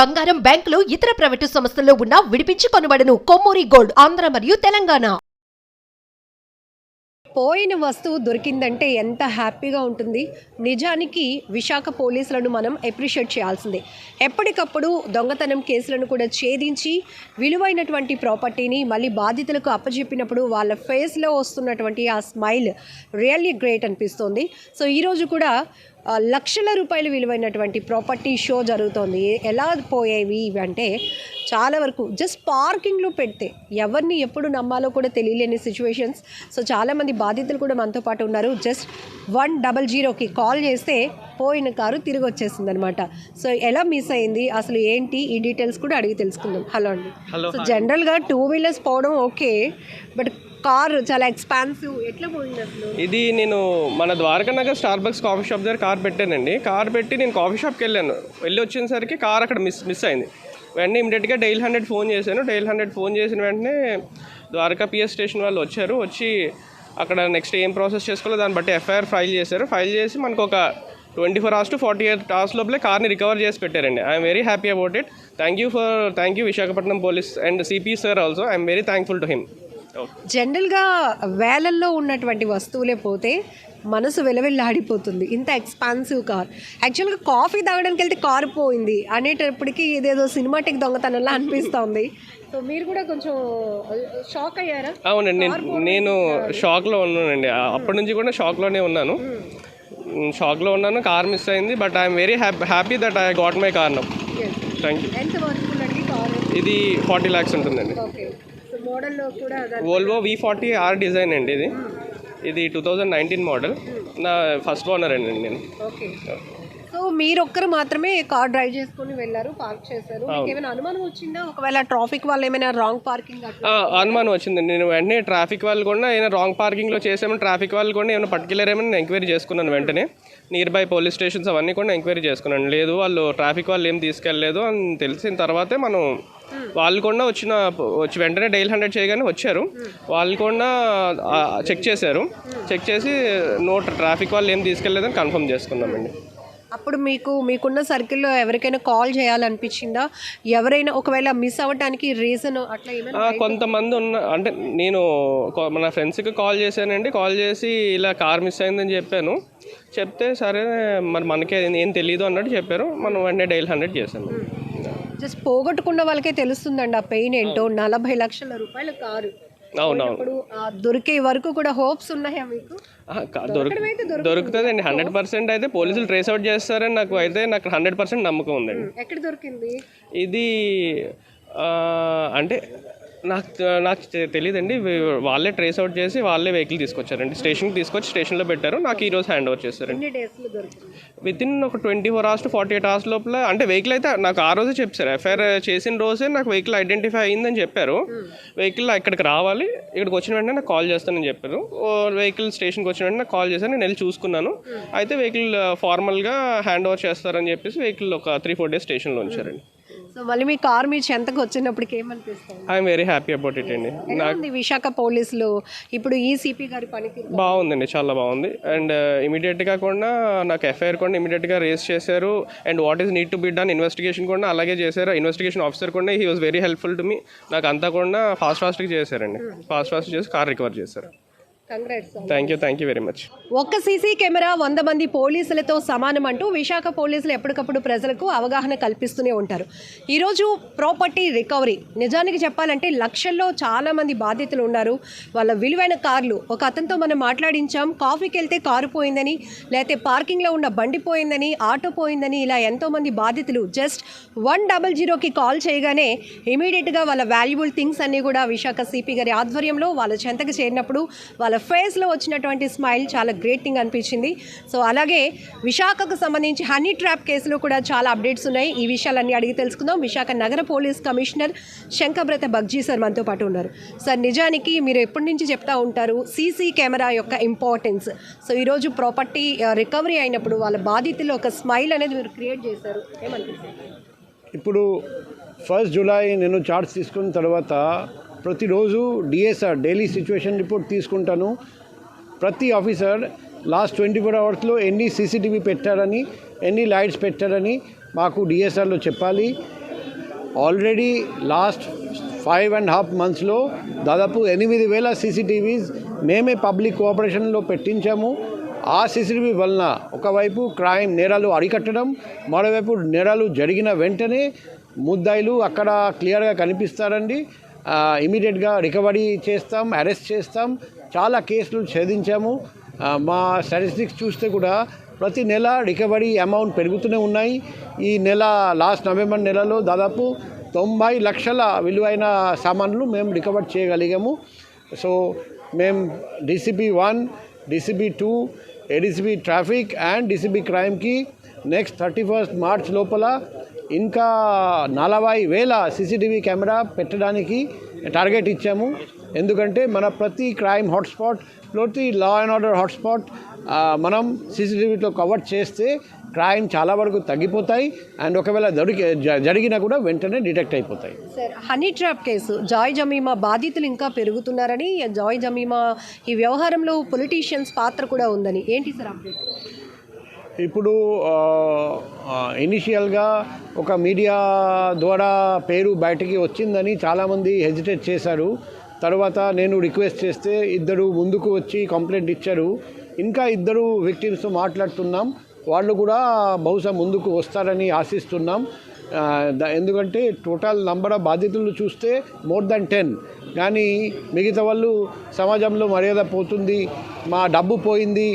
బంగారం బ్యాంకులు ఇతర ప్రైవేటు సంస్థల్లో ఉన్న విడిపించి కొనబడను కొమ్మూరి గోల్డ్ ఆంధ్ర మరియు తెలంగాణ. పోయిన వస్తువు దొరికిందంటే ఎంత హ్యాపీగా ఉంటుంది? నిజానికి విశాఖ పోలీసులను మనం అప్రిషియేట్ చేయాల్సిందే. ఎప్పటికప్పుడు దొంగతనం కేసులను కూడా ఛేదించి విలువైనటువంటి ప్రాపర్టీని మళ్ళీ బాధితులకు అప్పచెప్పినప్పుడు వాళ్ళ ఫేస్లో వస్తున్నటువంటి ఆ స్మైల్ రియల్లీ గ్రేట్ అనిపిస్తుంది. సో ఈరోజు కూడా లక్షల రూపాయలు విలువైనటువంటి ప్రాపర్టీ షో జరుగుతోంది. ఎలా పోయేవి ఇవి అంటే చాలా వరకు జస్ట్ పార్కింగ్లో పెడితే ఎవరిని ఎప్పుడు నమ్మాలో కూడా తెలియలేని సిచ్యువేషన్స్ సో చాలామంది బాధితులు కూడా మనతో పాటు ఉన్నారు. జస్ట్ వన్ డబల్ జీరోకి కాల్ చేస్తే పోయిన కారు తిరిగి వచ్చేసింది అనమాట సో ఎలా మిస్ అయింది? అసలు ఏంటి? ఈ డీటెయిల్స్ కూడా అడిగి తెలుసుకుందాం. హలో అండి. సో జనరల్గా టూ వీలర్స్ పోవడం ఓకే బట్ కార్ చాలా ఎక్స్పాన్సివ్ ఎట్లా పోయింది అసలు? ఇది నేను మన Dwaraka Nagar Starbucks coffee shop దగ్గర కార్ పెట్టానండి. కార్ పెట్టి నేను కాఫీ షాప్కి వెళ్ళాను. వెళ్ళి వచ్చేసరికి కార్ అక్కడ మిస్ మిస్ అయింది. వెంటనే ఇమీడియట్గా డైల్ హండ్రెడ్ ఫోన్ చేశాను. డైల్ హండ్రెడ్ ఫోన్ చేసిన వెంటనే ద్వారకా పిఎస్ స్టేషన్ వాళ్ళు వచ్చారు. వచ్చి అక్కడ నెక్స్ట్ ఏం ప్రాసెస్ చేసుకోవాలో దాన్ని బట్టి ఎఫ్ఐఆర్ ఫైల్ చేశారు. ఫైల్ చేసి మనకు ఒక twenty four hours to forty eight hours లోపలే కార్ని రికవర్ చేసి పెట్టారండి. I'm very happy about it thank you for thank you Visakhapatnam police and CP sir also I'm very thankful to him జనరల్గా వేలల్లో ఉన్నటువంటి వస్తువులే పోతే మనసు వెలవెల్లాడిపోతుంది. ఇంత ఎక్స్పాన్సివ్ కార్ యాక్చువల్గా కాఫీ తాగడానికి వెళ్తే కారు పోయింది అనేటప్పటికి ఇదేదో సినిమాటిక్ దొంగతనంలా అనిపిస్తోంది. సో మీరు కూడా కొంచెం షాక్ అయ్యారా? అవునండి నేను షాక్లో ఉన్నానండి. అప్పటి నుంచి కూడా షాక్లోనే ఉన్నాను. షాక్లో ఉన్నాను కార్ మిస్ అయింది but I'm very happy happy that I got my car now thank you ఇది ఫార్టీ ల్యాక్స్ ఉంటుందండి. కూడా Volvo V forty R design అండి ఇది. ఇది టూ థౌజండ్ నైన్టీన్ మోడల్ నా ఫస్ట్ ఓనర్ అండి నేను. ఓకే. సో మీరు ఒక్కరు మాత్రమే కార్ డ్రైవ్ చేసుకొని వెళ్ళారు పార్క్ చేశారు. మీకు ఏమైనా అనుమానం వచ్చిందా? ఒకవేళ ట్రాఫిక్ వాళ్ళు ఏమైనా రాంగ్ పార్కింగ్ అనుమానం వచ్చింది. నేను వెంటనే ట్రాఫిక్ వాళ్ళు కూడా ఏమైనా రాంగ్ పార్కింగ్లో చేసామని ట్రాఫిక్ వాళ్ళు కూడా ఏమైనా పర్టికులర్ ఏమైనా ఎంక్వైరీ చేసుకున్నాను వెంటనే. నియర్ బై పోలీస్ స్టేషన్స్ అవన్నీ కూడా ఎంక్వైరీ చేసుకున్నాను. లేదు వాళ్ళు ట్రాఫిక్ వాళ్ళు ఏం తీసుకెళ్ళలేదు అని తెలిసిన తర్వాతే మనం వాళ్ళు కూడా వచ్చిన వచ్చి వెంటనే డైల్ హండ్రెడ్ చేయగానే వచ్చారు. వాళ్ళు కూడా చెక్ చేశారు. చెక్ చేసి నో ట్రాఫిక్ వాళ్ళు ఏం తీసుకెళ్ళలేదని కన్ఫర్మ్ చేసుకున్నామండి. అప్పుడు మీకు మీకున్న సర్కిల్లో ఎవరికైనా కాల్ చేయాలనిపించిందా? ఎవరైనా ఒకవేళ మిస్ అవ్వడానికి రీజన్ అట్లా ఏమైనా కొంతమంది ఉన్న అంటే నేను మన ఫ్రెండ్స్కి కాల్ చేశానండి. కాల్ చేసి ఇలా కార్ మిస్ అయిందని చెప్పాను. చెప్తే సరే మరి మనకే ఏం తెలియదు అన్నట్టు చెప్పారు. మనం వెంటనే డైల్ హండ్రెడ్ చేశాను. జస్ట్ పోగొట్టుకున్న వాళ్ళకే తెలుస్తుందండి ఆ పెయిన్ ఏంటో. నలభై లక్షల రూపాయల కారు. అవునవును. దొరికే వరకు కూడా హోప్స్ ఉన్నాయా మీకు? ఆహా, కా- దొరుకు దొరుకుతుందండి హండ్రెడ్ పర్సెంట్ అయితే పోలీసులు ట్రేస్ అవుట్ చేస్తారని నాకు అయితే నాకు హండ్రెడ్ పర్సెంట్ నమ్మకం ఉందండి. ఎక్కడ దొరికింది? ఇది అంటే నాకు నాకు తెలియదండి వాళ్ళే ట్రేస్ అవుట్ చేసి వాళ్ళే వెహికల్ తీసుకొచ్చారండి. స్టేషన్కి తీసుకొచ్చి స్టేషన్లో పెట్టారు. నాకు ఈరోజు హ్యాండ్ ఓవర్ చేస్తారండి ఎన్ని డేస్లో దొరికింది? విత్ ఇన్ ఒక twenty four hours to forty eight hours లోపల అంటే వెహికల్ అయితే నాకు ఆ రోజే చెప్పారు. ఎఫ్ఐఆర్ చేసిన రోజే నాకు వెహికల్ ఐడెంటిఫై అయిందని చెప్పారు. వెహికల్ ఇక్కడికి రావాలి. ఇక్కడికి వచ్చిన వెంటనే నాకు కాల్ చేస్తానని చెప్పారు. వెహికల్ స్టేషన్కి వచ్చిన వెంటనే నాకు కాల్ చేశాను నేను వెళ్ళి చూసుకున్నాను. అయితే వెహికల్ ఫార్మల్గా హ్యాండ్ ఓవర్ చేస్తారని చెప్పేసి వెహికల్ ఒక త్రీ ఫోర్ డేస్ స్టేషన్లో ఉంచారండి. సో మళ్ళీ మీ కార్ మీ చెంతకు వచ్చినప్పటికి ఏమనిపిస్తుంది? I'm very happy about it అండి ఎలా ఉంది విశాఖ పోలీసులు? ఇప్పుడు ఈ సిపి గారి పనితీరు బాగుందండి చాలా బాగుంది. అండ్ ఇమీడియట్గా కూడా నాకు ఎఫ్ఐఆర్ కూడా ఇమీడియట్గా రేస్ చేశారు. And what is need to be done investigation కూడా అలాగే చేశారు. ఇన్వెస్టిగేషన్ ఆఫీసర్ కూడా he was very helpful to me నాకు అంతా కూడా ఫాస్ట్ ఫాస్ట్గా చేశారండి. ఫాస్ట్ ఫాస్ట్ చేసి కార్ రికవర్ చేశారు. Thank you thank you very much ఒక్క సీసీ కెమెరా వంద మంది పోలీసులతో సమానం అంటూ విశాఖ పోలీసులు ఎప్పటికప్పుడు ప్రజలకు అవగాహన కల్పిస్తూనే ఉంటారు. ఈరోజు ప్రాపర్టీ రికవరీ. నిజానికి చెప్పాలంటే లక్షల్లో చాలా మంది బాధితులు ఉన్నారు. వాళ్ళ విలువైన కార్లు. ఒక అతనితో మనం మాట్లాడించాం. కాఫీకి వెళ్తే కారు పోయిందని లేకపోతే పార్కింగ్లో ఉన్న బండి పోయిందని ఆటో పోయిందని ఇలా ఎంతోమంది బాధితులు. జస్ట్ వన్ డబల్ జీరోకి కాల్ చేయగానే ఇమీడియట్గా వాళ్ళ వాల్యుబుల్ థింగ్స్ అన్నీ కూడా విశాఖ సిపి గారి ఆధ్వర్యంలో వాళ్ళ చెంతకు చేరినప్పుడు వాళ్ళ ఫేస్లో వచ్చినటువంటి స్మైల్ చాలా గ్రేట్ థింగ్ అనిపించింది. సో అలాగే విశాఖకు సంబంధించి హనీ ట్రాప్ కేసులో కూడా చాలా అప్డేట్స్ ఉన్నాయి. ఈ విషయాలన్నీ అడిగి తెలుసుకుందాం. విశాఖ నగర police commissioner Shankhabrata Bagchi sir మనతో పాటు ఉన్నారు. సార్ నిజానికి మీరు ఎప్పటి నుంచి చెప్తా ఉంటారు సీసీ కెమెరా యొక్క ఇంపార్టెన్స్ సో ఈరోజు ప్రాపర్టీ రికవరీ అయినప్పుడు వాళ్ళ బాధితులు ఒక స్మైల్ అనేది మీరు క్రియేట్ చేశారు. ఏమనిపిస్తుంది? ఇప్పుడు ఫస్ట్ జూలై నేను చార్జ్ తీసుకున్న తర్వాత ప్రతిరోజు డిఎస్ఆర్ డైలీ సిచ్యువేషన్ రిపోర్ట్ తీసుకుంటాను. ప్రతి ఆఫీసర్ లాస్ట్ ట్వంటీ ఫోర్ అవర్స్లో ఎన్ని సీసీటీవీ పెట్టారని ఎన్ని లైట్స్ పెట్టారని మాకు డిఎస్ఆర్లో చెప్పాలి. Already last five and half మంత్స్లో దాదాపు ఎనిమిది వేల సీసీటీవీస్ మేమే పబ్లిక్ కోఆపరేషన్లో పెట్టించాము. ఆ సీసీటీవీ వలన ఒకవైపు క్రైమ్ నేరాలు అరికట్టడం మరోవైపు నేరాలు జరిగిన వెంటనే ముద్దాయిలు అక్కడ క్లియర్గా కనిపిస్తారండి. ఇమీడియట్గా రికవరీ చేస్తాం అరెస్ట్ చేస్తాం. చాలా కేసులు ఛేదించాము. మా స్టాటిస్టిక్స్ చూస్తే కూడా ప్రతి నెల రికవరీ అమౌంట్ పెరుగుతూనే ఉన్నాయి. ఈ నెల లాస్ట్ నవంబర్ నెలలో దాదాపు తొంభై లక్షల విలువైన సామాన్లు మేము రికవర్ చేయగలిగాము. సో మేము DCP one DCP two ADCP traffic and DCP క్రైమ్కి next thirty first March లోపల ఇంకా నలభై వేల సీసీటీవీ కెమెరా పెట్టడానికి టార్గెట్ ఇచ్చాము. ఎందుకంటే మన ప్రతి క్రైమ్ హాట్స్పాట్ ప్రతి లా అండ్ ఆర్డర్ హాట్స్పాట్ మనం సీసీటీవీతో కవర్ చేస్తే క్రైమ్ చాలా వరకు తగ్గిపోతాయి. అండ్ ఒకవేళ దొరికి జ- జరిగినా కూడా వెంటనే డిటెక్ట్ అయిపోతాయి. Sir honey trap case Joy Jemima బాధితులు ఇంకా పెరుగుతున్నారని జాయ్ జమీమా ఈ వ్యవహారంలో పొలిటీషియన్స్ పాత్ర కూడా ఉందని. ఏంటి సార్ అప్డేట్? ఇప్పుడు ఇనిషియల్గా ఒక మీడియా ద్వారా పేరు బయటికి వచ్చిందని చాలామంది హెజిటేట్ చేశారు. తర్వాత నేను రిక్వెస్ట్ చేస్తే ఇద్దరు ముందుకు వచ్చి కంప్లైంట్ ఇచ్చారు. ఇంకా ఇద్దరు విక్టిమ్స్ మాట్లాడుతున్నాం. వాళ్ళు కూడా బహుశా ముందుకు వస్తారని ఆశిస్తున్నాం. ఎందుకంటే టోటల్ నంబర్ ఆఫ్ బాధితులు చూస్తే మోర్ దాన్ టెన్. కానీ మిగతా వాళ్ళు సమాజంలో మర్యాద పోతుంది మా డబ్బు పోయింది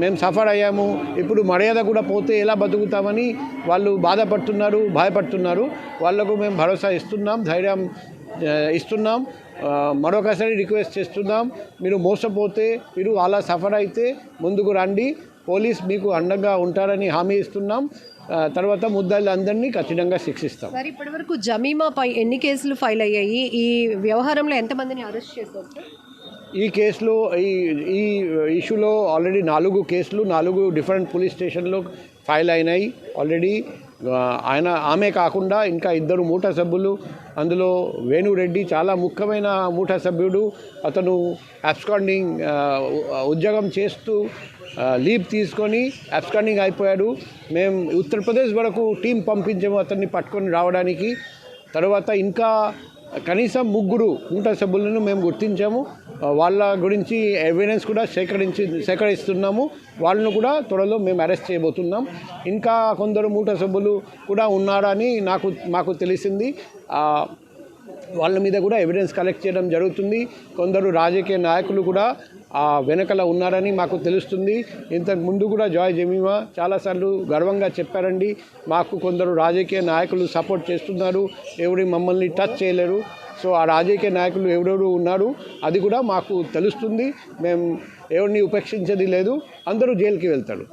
మేము సఫర్ అయ్యాము. ఇప్పుడు మర్యాద కూడా పోతే ఎలా బతుకుతామని వాళ్ళు బాధపడుతున్నారు భయపడుతున్నారు. వాళ్ళకు మేము భరోసా ఇస్తున్నాం ధైర్యం ఇస్తున్నాం. మరొకసారి రిక్వెస్ట్ చేస్తున్నాం మీరు మోసపోతే మీరు అలా సఫర్ అయితే ముందుకు రండి. పోలీస్ మీకు అండగా ఉంటారని హామీ ఇస్తున్నాం. తర్వాత తర్వాత ముద్దాయిలందరినీ ఖచ్చితంగా శిక్షిస్తాం. సార్ ఇప్పటివరకు జమీమాపై ఎన్ని కేసులు ఫైల్ అయ్యాయి? ఈ వ్యవహారంలో ఎంతమందిని అరెస్ట్ చేశారు ఈ కేసులో ఈ ఈ ఇష్యూలో ఆల్రెడీ నాలుగు కేసులు నాలుగు డిఫరెంట్ పోలీస్ స్టేషన్లో ఫైల్ అయినాయి ఆల్రెడీ. ఆయన ఆమె కాకుండా ఇంకా ఇద్దరు మూట సభ్యులు అందులో వేణురెడ్డి చాలా ముఖ్యమైన మూట సభ్యుడు. అతను అబ్స్కాండింగ్ ఉద్యోగం చేస్తూ లీవ్ తీసుకొని అబ్స్కాండింగ్ అయిపోయాడు. మేము ఉత్తరప్రదేశ్ వరకు టీం పంపించాము అతన్ని పట్టుకొని రావడానికి. తర్వాత ఇంకా కనీసం ముగ్గురు నూట సభ్యులను మేము గుర్తించాము. వాళ్ళ గురించి ఎవిడెన్స్ కూడా సేకరించి సేకరిస్తున్నాము. వాళ్ళను కూడా త్వరలో మేము అరెస్ట్ చేయబోతున్నాం. ఇంకా కొందరు మూట సభ్యులు కూడా ఉన్నారని నాకు మాకు తెలిసింది. వాళ్ళ మీద కూడా ఎవిడెన్స్ కలెక్ట్ చేయడం జరుగుతుంది. కొందరు రాజకీయ నాయకులు కూడా ఆ వెనకల ఉన్నారని మాకు తెలుస్తుంది. ఇంతకు ముందు కూడా జాయ్ జమీమా చాలాసార్లు గర్వంగా చెప్పారండి. మాకు కొందరు రాజకీయ నాయకులు సపోర్ట్ చేస్తున్నారు. ఎవరి మమ్మల్ని టచ్ చేయలేరు. సో ఆ రాజకీయ నాయకులు ఎవరెవరు ఉన్నారు అది కూడా మాకు తెలుస్తుంది. మేము ఎవరిని ఉపేక్షించేది లేదు. అందరూ జైలుకి వెళ్తారు.